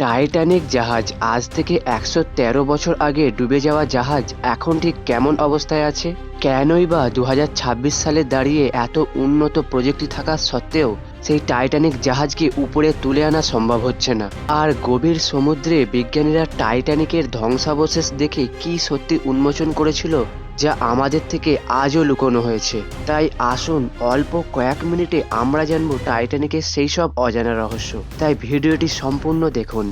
Titanic জাহাজ আজ থেকে একশো তেরো বছর আগে ডুবে যাওয়া জাহাজ এখন ঠিক কেমন অবস্থায় আছে? কেনই বা দু হাজার ছাব্বিশ সালে দাঁড়িয়ে এত উন্নত প্রযুক্তি থাকা সত্ত্বেও সেই টাইটানিক জাহাজকে উপরে তুলে আনা সম্ভব হচ্ছে না? আর গভীর সমুদ্রে বিজ্ঞানীরা টাইটানিকের ধ্বংসাবশেষ দেখে কি সত্যি উন্মোচন করেছিল? যা আমাদের থেকে আজও লুকোনো হয়েছে। তাই আসুন, অল্প কয়েক মিনিটে আমরা জানব টাইটানিকের সেই সব অজানা রহস্য। তাই ভিডিওটি সম্পূর্ণ দেখুন।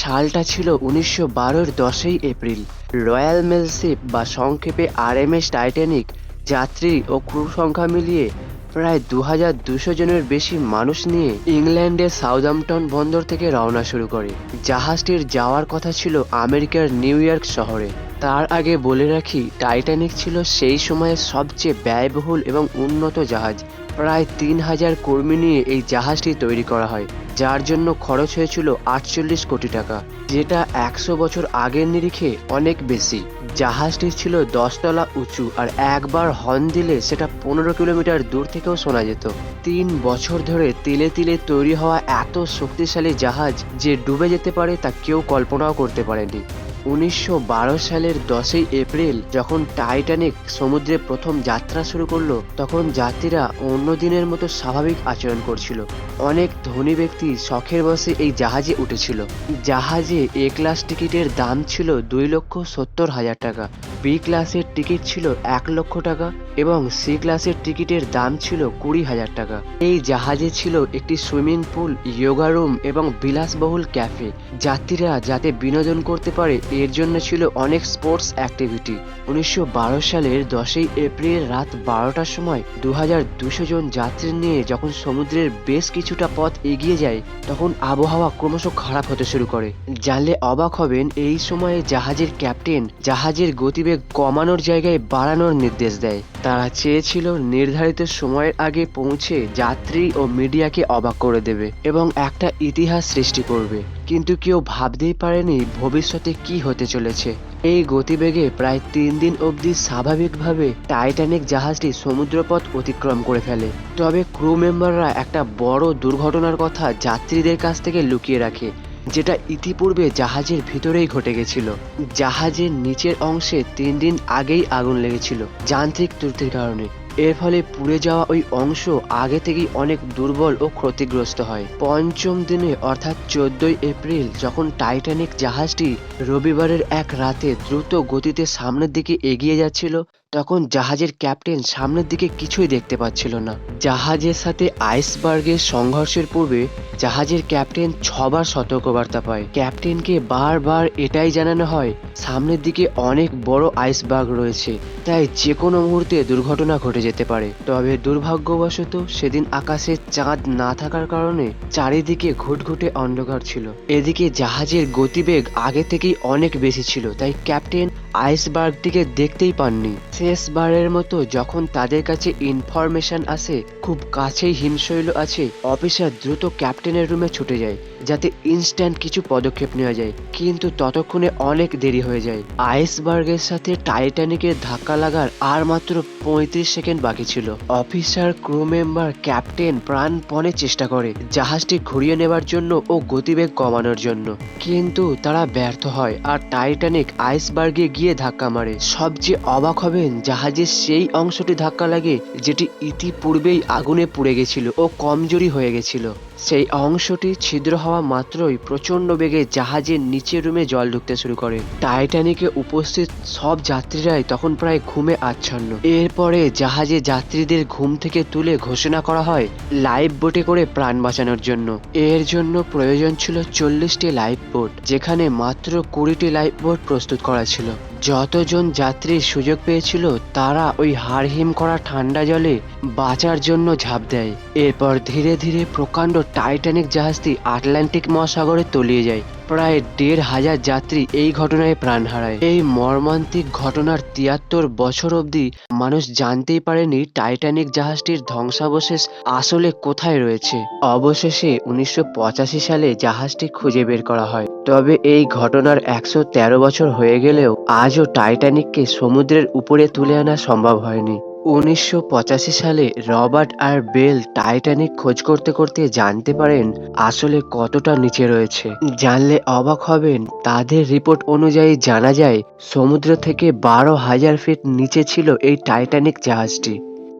সালটা ছিল উনিশশো বারোর দশই এপ্রিল। রয়্যাল মেল শিপ বা সংক্ষেপে আরএমএস টাইটানিক যাত্রী ও ক্রু সংখ্যা মিলিয়ে প্রায় দু হাজার দুশো জনের বেশি মানুষ নিয়ে ইংল্যান্ডের সাউদাম্পটন বন্দর থেকে রওনা শুরু করে। জাহাজটির যাওয়ার কথা ছিল আমেরিকার নিউ ইয়র্ক শহরে। তার আগে বলে রাখি টাইটানিক ছিল সেই সময়ের সবচেয়ে ব্যয়বহুল এবং উন্নত জাহাজ। প্রায় তিন হাজার কর্মী নিয়ে এই জাহাজটি তৈরি করা হয়, যার জন্য খরচ হয়েছিল আটচল্লিশ কোটি টাকা, যেটা একশো বছর আগের নিরিখে অনেক বেশি। জাহাজটি ছিল দশতলা উঁচু আর একবার হর্ন দিলে সেটা পনেরো কিলোমিটার দূর থেকেও শোনা যেত। তিন বছর ধরে তিলে তিলে তৈরি হওয়া এত শক্তিশালী জাহাজ যে ডুবে যেতে পারে তা কেউ কল্পনাও করতে পারেনি। উনিশশো বারো সালের দশই এপ্রিল যখন টাইটানিক সমুদ্রে প্রথম যাত্রা শুরু করল, তখন যাত্রীরা অন্য দিনের মতো স্বাভাবিক আচরণ করছিল। অনেক ধনী ব্যক্তি শখের বসে এই জাহাজে উঠেছিল। জাহাজে এ ক্লাস টিকিটের দাম ছিল দুই লক্ষ সত্তর হাজার টাকা। বি ক্লাসের টিকিট ছিল এক লক্ষ টাকা এবং সি ক্লাসের টিকিটের দাম ছিল কুড়ি হাজার টাকা। এই জাহাজে ছিল একটি সুইমিং পুল যোগা রুম এবং বিলাসবহুল ক্যাফে যাত্রীরা যাতে বিনোদন করতে পারে, এর জন্য ছিল অনেক স্পোর্টস অ্যাক্টিভিটি উনিশশো বারো সালের দশই এপ্রিল রাত বারোটার সময় দু হাজার দুশো জন যাত্রী নিয়ে যখন সমুদ্রের বেশ কিছুটা পথ এগিয়ে যায়, তখন আবহাওয়া ক্রমশ খারাপ হতে শুরু করে। জানলে অবাক হবেন, এই সময়ে জাহাজের ক্যাপ্টেন জাহাজের গতিবেগ কমানোর জায়গায় বাড়ানোর নির্দেশ দেয়। তারা চেয়েছিল নির্ধারিত সময়ের আগে পৌঁছে যাত্রী ও মিডিয়াকে অবাক করে দেবে এবং একটা ইতিহাস সৃষ্টি করবে। কিন্তু কেউ ভাবতেই পারেনি ভবিষ্যতে কি হতে চলেছে। এই গতিবেগে প্রায় তিন দিন অবধি স্বাভাবিকভাবে টাইটানিক জাহাজটি সমুদ্রপথ অতিক্রম করে ফেলে। তবে ক্রু মেম্বাররা একটা বড় দুর্ঘটনার কথা যাত্রীদের কাছ থেকে লুকিয়ে রাখে। যেটা ইতিপূর্বে জাহাজের ভিতরেই ঘটে গেছিল। জাহাজের নিচের অংশে তিন দিন আগেই আগুন লেগেছিল, যান্ত্রিক ত্রুটির কারণে। এর ফলে পুড়ে যাওয়া ওই অংশ আগে থেকেই অনেক দুর্বল ও ক্ষতিগ্রস্ত হয়। পঞ্চম দিনে, অর্থাৎ চোদ্দই এপ্রিল, যখন টাইটানিক জাহাজটি রবিবারের এক রাতে দ্রুত গতিতে সামনের দিকে এগিয়ে যাচ্ছিল তখন জাহাজের ক্যাপ্টেন সামনের দিকে কিছুই দেখতে পাচ্ছিল না। জাহাজের সাথে আইসবার্গের সংঘর্ষের পূর্বে জাহাজের ক্যাপ্টেন ছবার সতর্কবার্তা পায়। ক্যাপ্টেনকে বারবার এটাই জানানো হয়, সামনের দিকে অনেক বড় আইসবার্গ রয়েছে, তাই যে কোনো মুহূর্তে দুর্ঘটনা ঘটে যেতে পারে। তবে দুর্ভাগ্যবশত সেদিন আকাশে চাঁদ না থাকার কারণে চারিদিকে ঘুটঘুটে অন্ধকার ছিল। এদিকে জাহাজের গতিবেগ আগে থেকেই অনেক বেশি ছিল, তাই ক্যাপ্টেন আইসবার্গটিকে দেখতেই পাননি। শেষবারের মতো যখন তাদের কাছে ইনফরমেশন আসে, খুব কাছেই হিমশৈল আছে, অফিসার দ্রুত ক্যাপ্টেনের রুমে ছুটে যায়। যাতে ইনস্ট্যান্ট কিছু পদক্ষেপ নেওয়া যায়। কিন্তু ততক্ষণে অনেক দেরি হয়ে যায়। আইসবার্গের সাথে টাইটানিকের ধাক্কা লাগার আর মাত্র পঁয়ত্রিশ সেকেন্ড বাকি ছিল। অফিসার ক্রু মেম্বার ক্যাপ্টেন প্রাণপণে চেষ্টা করে জাহাজটি ঘুরিয়ে নেবার জন্য ও গতিবেগ কমানোর জন্য। কিন্তু তারা ব্যর্থ হয় আর টাইটানিক আইসবার্গে গিয়ে ধাক্কা মারে। সবচেয়ে অবাক হবেন জাহাজের সেই অংশটি ধাক্কা লাগে যেটি ইতিপূর্বেই আগুনে পুড়ে গেছিল ও কমজোরি হয়ে গেছিল। সেই অংশটি ছিদ্র হওয়া মাত্রই প্রচণ্ড বেগে জাহাজের নিচের রুমে জল ঢুকতে শুরু করে। টাইটানিকে উপস্থিত সব যাত্রীরাই তখন প্রায় ঘুমে আচ্ছন্ন। এরপরে জাহাজে যাত্রীদের ঘুম থেকে তুলে ঘোষণা করা হয়, লাইফ বোটে করে প্রাণ বাঁচানোর জন্য। এর জন্য প্রয়োজন ছিল চল্লিশটি লাইফ বোট, যেখানে মাত্র কুড়িটি লাইফ বোট প্রস্তুত করা ছিল। যতজন যাত্রীর সুযোগ পেয়েছিল, তারা ওই হাড়হিম করা ঠান্ডা জলে বাঁচার জন্য ঝাঁপ দেয়। এরপর ধীরে ধীরে প্রকাণ্ড টাইটানিক জাহাজটি আটলান্টিক মহাসাগরে তলিয়ে যায়। প্রায় দেড় হাজার যাত্রী এই ঘটনায় প্রাণ হারায়। এই মর্মান্তিক ঘটনার তিয়াত্তর বছর অবধি মানুষ জানতেই পারেনি টাইটানিক জাহাজটির ধ্বংসাবশেষ আসলে কোথায় রয়েছে। অবশেষে উনিশশো পঁচাশি সালে জাহাজটি খুঁজে বের করা হয়। তবে এই ঘটনার একশো তেরো বছর হয়ে গেলেও আজও টাইটানিককে সমুদ্রের উপরে তুলে আনা সম্ভব হয়নি। উনিশশো পঁচাশি সালে রবার্ট আর বেল টাইটানিক খোঁজ করতে করতে জানতে পারেন আসলে কতটা নিচে রয়েছে। জানলে অবাক হবেন, তাদের রিপোর্ট অনুযায়ী জানা যায়, সমুদ্র থেকে বারো হাজার ফিট নিচে ছিল এই টাইটানিক জাহাজটি।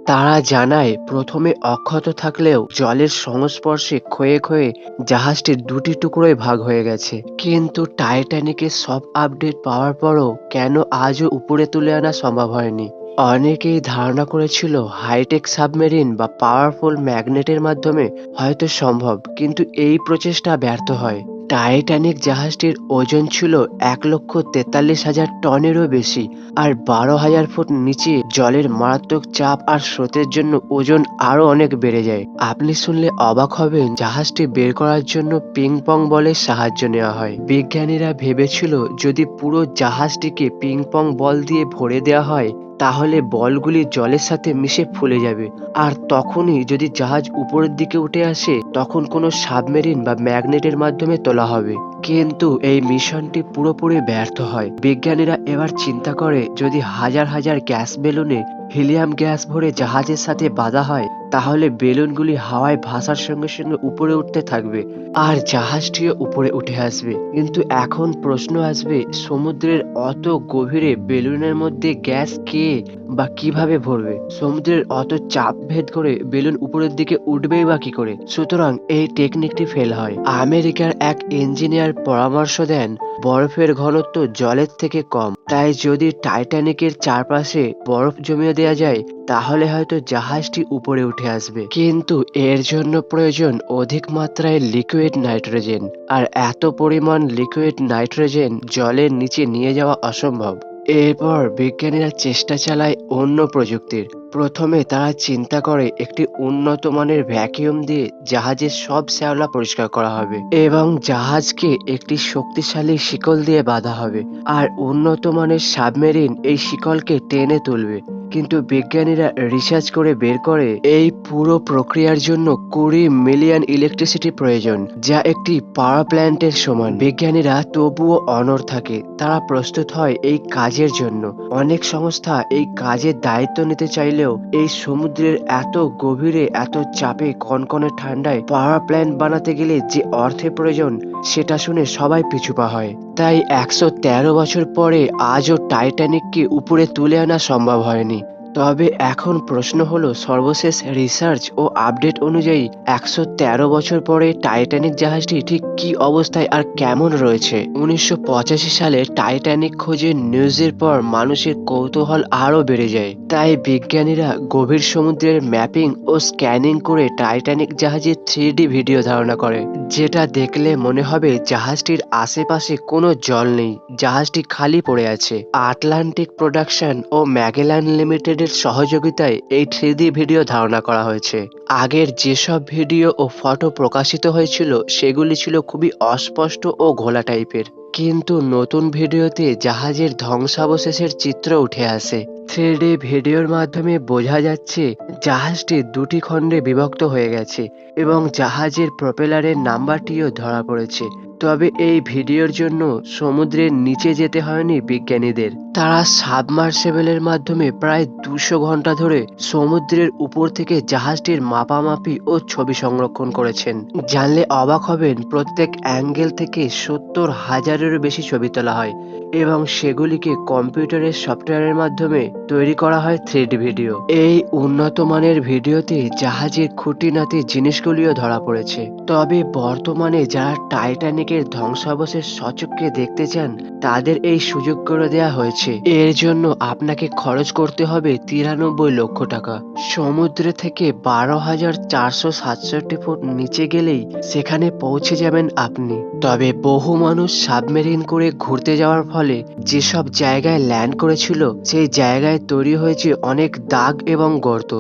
তারা জানায়, প্রথমে অক্ষত থাকলেও জলের সংস্পর্শে ক্ষয়ে ক্ষয়ে জাহাজটির দুটি টুকরোয় ভাগ হয়ে গেছে। কিন্তু টাইটানিকের সব আপডেট পাওয়ার পরও কেন আজও উপরে তুলে আনা সম্ভব হয়নি? অনেকেই ধারণা করেছিল হাইটেক সাবমেরিন বা পাওয়ারফুল ম্যাগনেটের মাধ্যমে হয়তো সম্ভব, কিন্তু এই প্রচেষ্টা ব্যর্থ হয়। টাইটানিক জাহাজটির ওজন ছিল এক লক্ষ তেতাল্লিশ হাজার টনেরও বেশি, আর বারো হাজার ফুট নিচে জলের মারাত্মক চাপ আর স্রোতের জন্য ওজন আরও অনেক বেড়ে যায়। আপনি শুনলে অবাক হবেন, জাহাজটি বের করার জন্য পিং পং বলের সাহায্য নেওয়া হয়। বিজ্ঞানীরা ভেবেছিল যদি পুরো জাহাজটিকে পিং পং বল দিয়ে ভরে দেওয়া হয় তাহলে বলগুলি জলের সাথে মিশে ফুলে যাবে। আর তখনই যদি জাহাজ উপরের দিকে উঠে আসে, তখন কোনো সাবমেরিন বা ম্যাগনেটের মাধ্যমে তোলা হবে। কিন্তু এই মিশনটি পুরোপুরি ব্যর্থ হয়। বিজ্ঞানীরা এবার চিন্তা করে, যদি হাজার হাজার গ্যাস বেলুনে হিলিয়াম গ্যাস ভরে জাহাজের সাথে বাঁধা হয়, তাহলে বেলুনগুলি হাওয়ায় ভাসার সঙ্গে সঙ্গে উপরে উঠতে থাকবে আর জাহাজটিও উপরে উঠে আসবে। কিন্তু এখন প্রশ্ন আসবে, সমুদ্রের অত গভীরে বেলুনের মধ্যে গ্যাস কে বা কীভাবে ভরবে? সমুদ্রের অত চাপ ভেদ করে বেলুন উপরের দিকে উঠবেই বা কি করে? সুতরাং এই টেকনিকটি ফেল হয়। আমেরিকার এক ইঞ্জিনিয়ার পরামর্শ দেন, বরফের ঘনত্ব জলের থেকে কম। তাই যদি টাইটানিকের চারপাশে বরফ জমিয়ে দেওয়া যায়, তাহলে হয়তো জাহাজটি উপরে উঠে আসবে। কিন্তু এর জন্য প্রয়োজন অধিক মাত্রায় লিকুইড নাইট্রোজেন, আর এত পরিমাণ লিকুইড নাইট্রোজেন জলের নিচে নিয়ে যাওয়া অসম্ভব। এরপর বিজ্ঞানীরা চেষ্টা চালায় অন্য প্রযুক্তির। প্রথমে তারা চিন্তা করে একটি উন্নত মানের ভ্যাকিউম দিয়ে জাহাজের সব শ্যাওলা পরিষ্কার করা হবে এবং জাহাজকে একটি শক্তিশালী শিকল দিয়ে বাঁধা হবে। আর উন্নত মানের সাবমেরিন এই শিকলকে টেনে তুলবে। কিন্তু বিজ্ঞানীরা রিসার্চ করে বের করে, এই পুরো প্রক্রিয়ার জন্য কুড়ি মিলিয়ন ইলেকট্রিসিটি প্রয়োজন, যা একটি পাওয়ার প্ল্যান্টের সমান। বিজ্ঞানীরা তবুও অনর থাকে, তারা প্রস্তুত হয় এই কাজের জন্য। অনেক সংস্থা এই কাজের দায়িত্ব নিতে চাইলেও এই সমুদ্রের এত গভীরে, এত চাপে, কনকনে ঠান্ডায় পাওয়ার প্ল্যান্ট বানাতে গেলে যে অর্থে প্রয়োজন, সেটা শুনে সবাই পিছুপা হয়। তাই একশো তেরো বছর পরে আজও টাইটানিককে উপরে তুলে আনা সম্ভব হয়নি। তবে এখন প্রশ্ন হলো, সর্বশেষ রিসার্চ ও আপডেট অনুযায়ী একশো তেরো বছর পরে টাইটানিক জাহাজটি ঠিক কি অবস্থায় আর কেমন রয়েছে? উনিশশো পঁচাশি সালে টাইটানিক খোঁজে নিউজের পর মানুষের কৌতূহল আরও বেড়ে যায়। তাই বিজ্ঞানীরা গভীর সমুদ্রের ম্যাপিং ও স্ক্যানিং করে টাইটানিক জাহাজের থ্রি ভিডিও ধারণা করে, যেটা দেখলে মনে হবে জাহাজটির আশেপাশে কোনো জল নেই। জাহাজটি খালি পড়ে আছে। আটলান্টিক প্রোডাকশন ও ম্যাগেলান লিমিটেডের সহযোগিতায় এই থ্রি ভিডিও ধারণা করা হয়েছে। আগের যেসব ভিডিও ও ফটো প্রকাশিত হয়েছিল, সেগুলি ছিল খুবই অস্পষ্ট ও ঘোলা টাইপের। কিন্তু নতুন ভিডিওতে জাহাজের ধ্বংসাবশেষের চিত্র উঠে আসে। থ্রি ভিডিওর মাধ্যমে বোঝা যাচ্ছে, জাহাজটি দুটি খণ্ডে বিভক্ত হয়ে গেছে এবং জাহাজের প্রপেলারের নাম্বারটিও ধরা পড়েছে। তবে এই ভিডিওর জন্য সমুদ্রের নিচে যেতে হয়নি বিজ্ঞানীদের। তারা সাবমার্সেবেলের মাধ্যমে প্রায় দুশো ঘণ্টা ধরে সমুদ্রের উপর থেকে জাহাজটির মাপামাপি ও ছবি সংরক্ষণ করেছেন। জানলে অবাক হবেন, প্রত্যেক অ্যাঙ্গেল থেকে সত্তর হাজারেরও বেশি ছবি তোলা হয়। এবং সেগুলিকে কম্পিউটারের সফটওয়্যারের মাধ্যমে তৈরি করা হয় থ্রিডি ভিডিও। এই উন্নত মানের ভিডিওতে জাহাজের খুঁটিনাটি জিনিসগুলিও ধরা পড়েছে। তবে বর্তমানে যারা টাইটানিকের ধ্বংসাবশেষ সচক্ষে দেখতে চান, তাদের এই সুযোগ করে দেওয়া হয়েছে। এর জন্য আপনাকে খরচ করতে হবে তিরানব্বই লক্ষ টাকা। সমুদ্র থেকে বারো হাজার চারশো সাতষট্টি ফুট নিচে গেলেই সেখানে পৌঁছে যাবেন আপনি। তবে বহু মানুষ সাবমেরিন করে ঘুরতে যাওয়ার ফলে যেসব জায়গায় ল্যান্ড করেছিল, সেই জায়গায় তৈরি হয়েছে অনেক দাগ এবং গর্ত।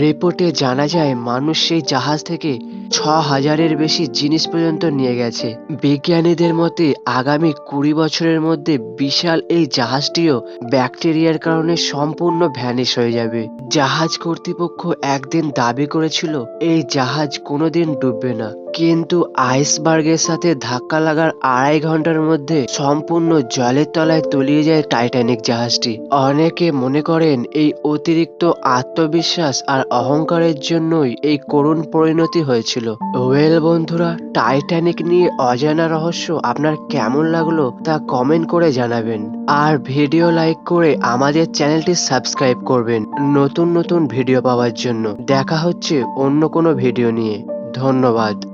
রিপোর্টে জানা যায়, মানুষ সেই জাহাজ থেকে ছ হাজারের বেশি জিনিস পর্যন্ত নিয়ে গেছে। বিজ্ঞানীদের মতে, আগামী কুড়ি বছরের মধ্যে বিশাল এই জাহাজটিও ব্যাকটেরিয়ার কারণে সম্পূর্ণ ভ্যানিশ হয়ে যাবে। জাহাজ কর্তৃপক্ষ একদিন দাবি করেছিল, এই জাহাজ কোনোদিন ডুববে না। কিন্তু আইসবার্গের সাথে ধাক্কা লাগার আড়াই ঘণ্টার মধ্যে সম্পূর্ণ জলের তলায় তলিয়ে যায় টাইটানিক জাহাজটি। অনেকে মনে করেন এই অতিরিক্ত আত্মবিশ্বাস আর অহংকারের জন্যই এই করুণ পরিণতি হয়েছিল। ওয়েল, বন্ধুরা, টাইটানিক নিয়ে অজানা রহস্য আপনার কেমন লাগল তা কমেন্ট করে জানাবেন। আর ভিডিও লাইক করে আমাদের চ্যানেলটি সাবস্ক্রাইব করবেন নতুন নতুন ভিডিও পাওয়ার জন্য। দেখা হচ্ছে অন্য কোনো ভিডিও নিয়ে। ধন্যবাদ।